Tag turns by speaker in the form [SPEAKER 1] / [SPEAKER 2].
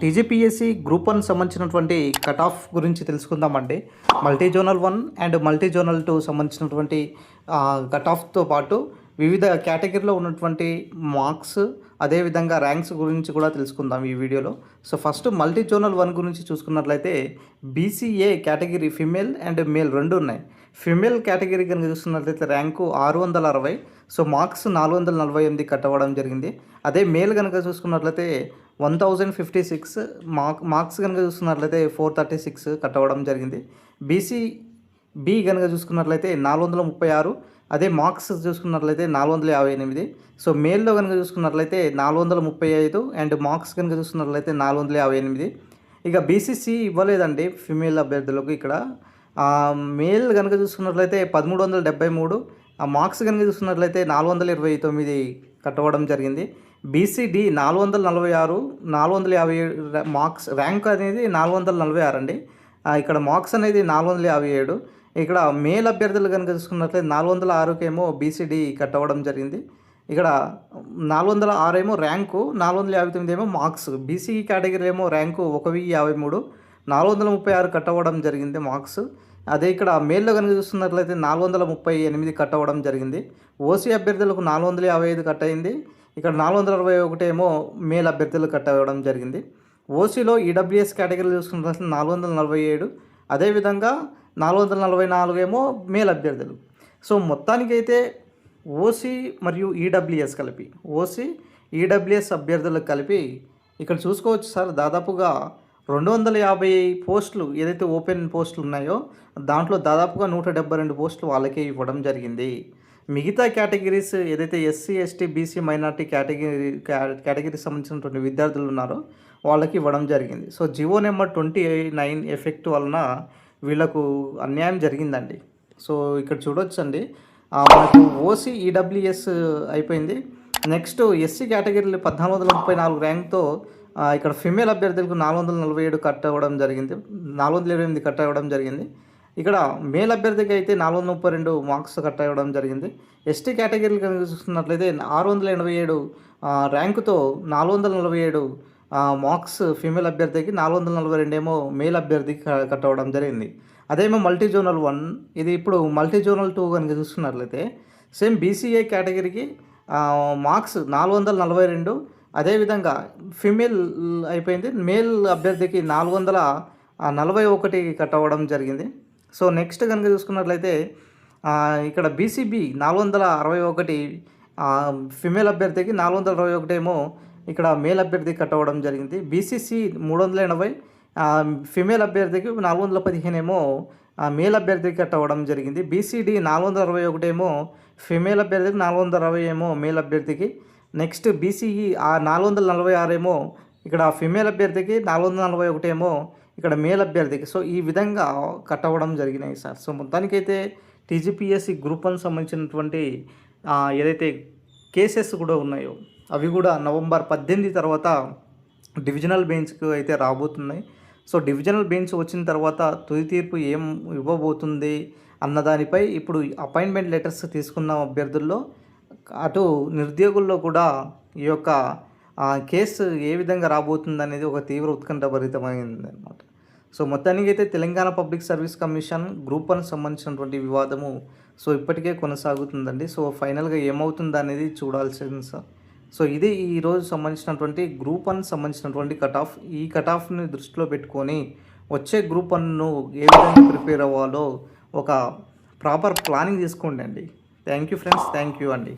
[SPEAKER 1] TGPSC group one సంబంధించినటువంటి cut off గురించి తెలుసుకుందామండి. Multi zonal one and multi zonal two సంబంధించినటువంటి కట్ ఆఫ్తో పాటు వివిధ కేటగిరీలో ఉన్నటువంటి మార్క్స్ అదేవిధంగా ర్యాంక్స్ గురించి కూడా తెలుసుకుందాం ఈ వీడియోలో. So first multi zonal one గురించి చూసుకున్నట్లయితే BCA category female and male రెండు ఉన్నాయి. ఫిమేల్ కేటగిరీ కనుక చూసుకున్నట్లయితే ర్యాంకు ఆరు వందల అరవై సో మార్క్స్ నాలుగు వందల నలభై ఎనిమిది కట్ అవ్వడం జరిగింది. అదే మేల్ కనుక చూసుకున్నట్లయితే one thousand fifty six mark marks కనుక చూసుకున్నట్లయితే ఫోర్ థర్టీ సిక్స్ కట్ అవ్వడం జరిగింది బీసీ బి కనుక చూసుకున్నట్లయితే నాలుగు వందల ముప్పై ఆరు అదే మార్క్స్ చూసుకున్నట్లయితే నాలుగు వందల యాభై ఎనిమిది. సో మేల్లో కనుక చూసుకున్నట్లయితే నాలుగు వందల ముప్పై ఐదు అండ్ మార్క్స్ కనుక చూసుకున్నట్లయితే నాలుగు వందల యాభై ఎనిమిది. ఇక బీసీసీ ఇవ్వలేదండి ఫిమేల్ అభ్యర్థులకు ఇక్కడ. మేల్ కనుక చూసుకున్నట్లయితే పదమూడు వందల డెబ్బై మూడు ఆ మార్క్స్ కనుక చూసుకున్నట్లయితే నాలుగు వందల ఇరవై తొమ్మిది కట్టవడం జరిగింది. బీసీడి నాలుగు వందల నలభై ఆరు నాలుగు వందల యాభై ఏడు మార్క్స్ ర్యాంక్ అనేది నాలుగు వందల నలభై ఆరు అండి ఇక్కడ మార్క్స్ అనేది నాలుగు వందల యాభై ఏడు ఇక్కడ మేల్ అభ్యర్థులు కనుక చూసుకున్నట్లయితే నాలుగు వందల ఆరుకేమో బీసీడీ కట్ అవ్వడం జరిగింది ఇక్కడ నాలుగు వందల ఆరు ఏమో ర్యాంకు నాలుగు వందల యాభై తొమ్మిది ఏమో మార్క్స్ బీసీ కేటగిరీ ఏమో ర్యాంకు ఒక వెయ్యి యాభై మూడు నాలుగు వందల ముప్పై ఆరు కట్ అవ్వడం జరిగింది మార్క్స్ అదే ఇక్కడ మేల్లో కనుక చూస్తున్నట్లయితే నాలుగు వందల ముప్పై ఎనిమిది కట్ అవ్వడం జరిగింది ఓసీ అభ్యర్థులకు నాలుగు వందల యాభై ఐదు కట్ అయింది ఇక్కడ నాలుగు వందల అరవై ఒకటి ఏమో మేల్ అభ్యర్థులు కట్ అవ్వడం జరిగింది. ఓసీలో ఈడబ్ల్యూఎస్ కేటగిరీ చూసుకున్నట్లయితే నాలుగు వందల నలభై ఏడు అదేవిధంగా నాలుగు వందల నలభై నాలుగు ఏమో మేల్ అభ్యర్థులు. సో మొత్తానికైతే ఓసీ మరియు ఈడబ్ల్యూఎస్ కలిపి ఓసీ ఈడబ్ల్యూఎస్ అభ్యర్థులకు కలిపి ఇక్కడ చూసుకోవచ్చు సార్ దాదాపుగా రెండు వందల యాభై పోస్టులు ఏదైతే ఓపెన్ పోస్టులు ఉన్నాయో దాంట్లో దాదాపుగా నూట డెబ్బై రెండు పోస్టులు వాళ్ళకే ఇవ్వడం జరిగింది. మిగతా కేటగిరీస్ ఏదైతే SC ST BC minority category కేటగిరీకి సంబంధించినటువంటి విద్యార్థులు ఉన్నారో వాళ్ళకి ఇవ్వడం జరిగింది. So GO number twenty nine effect వలన వీళ్ళకు అన్యాయం జరిగిందండి. సో ఇక్కడ చూడొచ్చండి. మనకు ఓసీ ఈడబ్ల్యూఎస్ అయిపోయింది. నెక్స్ట్ ఎస్సీ కేటగిరీలో పద్నాలుగు వందల ముప్పై నాలుగు ర్యాంక్తో ఇక్కడ ఫిమేల్ అభ్యర్థులకు నాలుగు వందల నలభై ఏడు కట్ అవ్వడం జరిగింది. నాలుగు వందల ఇరవై ఎనిమిది కట్ అవ్వడం జరిగింది. ఇక్కడ మేల్ అభ్యర్థికి అయితే నాలుగు వందల ముప్పై రెండు మార్క్స్ కట్ అవ్వడం జరిగింది. ఎస్టీ కేటగిరీలు కనుక చూస్తున్నట్లయితే ఆరు వందల ఎనభై ఏడు ర్యాంకుతో నాలుగు వందల నలభై ఏడు మార్క్స్ ఫీమేల్ అభ్యర్థికి నాలుగు వందల నలభై రెండు ఏమో మేల్ అభ్యర్థికి కట్ అవ్వడం జరిగింది. అదేమో మల్టీ జోనల్ వన్ ఇది ఇప్పుడు మల్టీ జోనల్ టూ కనుక చూస్తున్నట్లయితే సేమ్ బీసీఏ కేటగిరీకి మార్క్స్ నాలుగు వందల నలభై రెండు అదేవిధంగా ఫిమేల్ అయిపోయింది. మేల్ అభ్యర్థికి నాలుగు వందల నలభై ఒకటి కట్ అవ్వడం జరిగింది. సో నెక్స్ట్ కనుక చూసుకున్నట్లయితే ఇక్కడ బీసీబీ నాలుగు వందల అరవై ఒకటి ఫిమేల్ అభ్యర్థికి నాలుగు వందల అరవై ఒకటి ఏమో ఇక్కడ మేల్ అభ్యర్థి కట్ అవ్వడం జరిగింది. బీసీసీ మూడు వందల ఎనభై ఫిమేల్ అభ్యర్థికి నాలుగు వందల పదిహేను ఏమో మేల్ అభ్యర్థికి కట్ అవ్వడం జరిగింది. బీసీడీ నాలుగు వందల అరవై ఒకటి ఏమో ఫిమేల్ అభ్యర్థికి నాలుగు వందల అరవై ఏమో మేల్ అభ్యర్థికి. నెక్స్ట్ బీసీఈ ఆ నాలుగు వందల నలభై ఆరు ఏమో ఇక్కడ ఫిమేల్ అభ్యర్థికి నాలుగు వందల నలభై ఒకటి ఏమో ఇక్కడ మేల్ అభ్యర్థికి. సో ఈ విధంగా కట్ అవ్వడం జరిగినాయి సార్. సో మొత్తానికైతే టీజీపీఎస్సీ గ్రూప్ వన్ సంబంధించినటువంటి ఏదైతే కేసెస్ కూడా ఉన్నాయో అవి కూడా నవంబర్ పద్దెనిమిది తర్వాత డివిజనల్ బెంచ్కి అయితే రాబోతున్నాయి. సో డివిజనల్ బెంచ్ వచ్చిన తర్వాత తుది తీర్పు ఏం ఇవ్వబోతుంది అన్నదానిపై ఇప్పుడు అపాయింట్మెంట్ లెటర్స్ తీసుకున్న అభ్యర్థుల్లో అటు నిరుద్యోగుల్లో కూడా ఈ యొక్క ఆ, కేసు ఏ విధంగా రాబోతుంది అనేది ఒక తీవ్ర ఉత్కంఠభరితమైంది అనమాట సో మొత్తానికి అయితే Telangana public service commission group one సంబంధించినటువంటి వివాదము సో ఇప్పటికే కొనసాగుతుందండి. సో ఫైనల్గా ఏమవుతుంది అనేది చూడాల్సింది సార్. సో ఇది ఈరోజు సంబంధించినటువంటి గ్రూప్ వన్ సంబంధించినటువంటి కట్ ఆఫ్ ఈ కట్ ఆఫ్ని దృష్టిలో పెట్టుకొని వచ్చే గ్రూప్ వన్ను ఏ విధంగా ప్రిపేర్ అవ్వాలో ఒక ప్రాపర్ ప్లానింగ్ తీసుకోండి అండి. Thank you friends. Thank you అండి.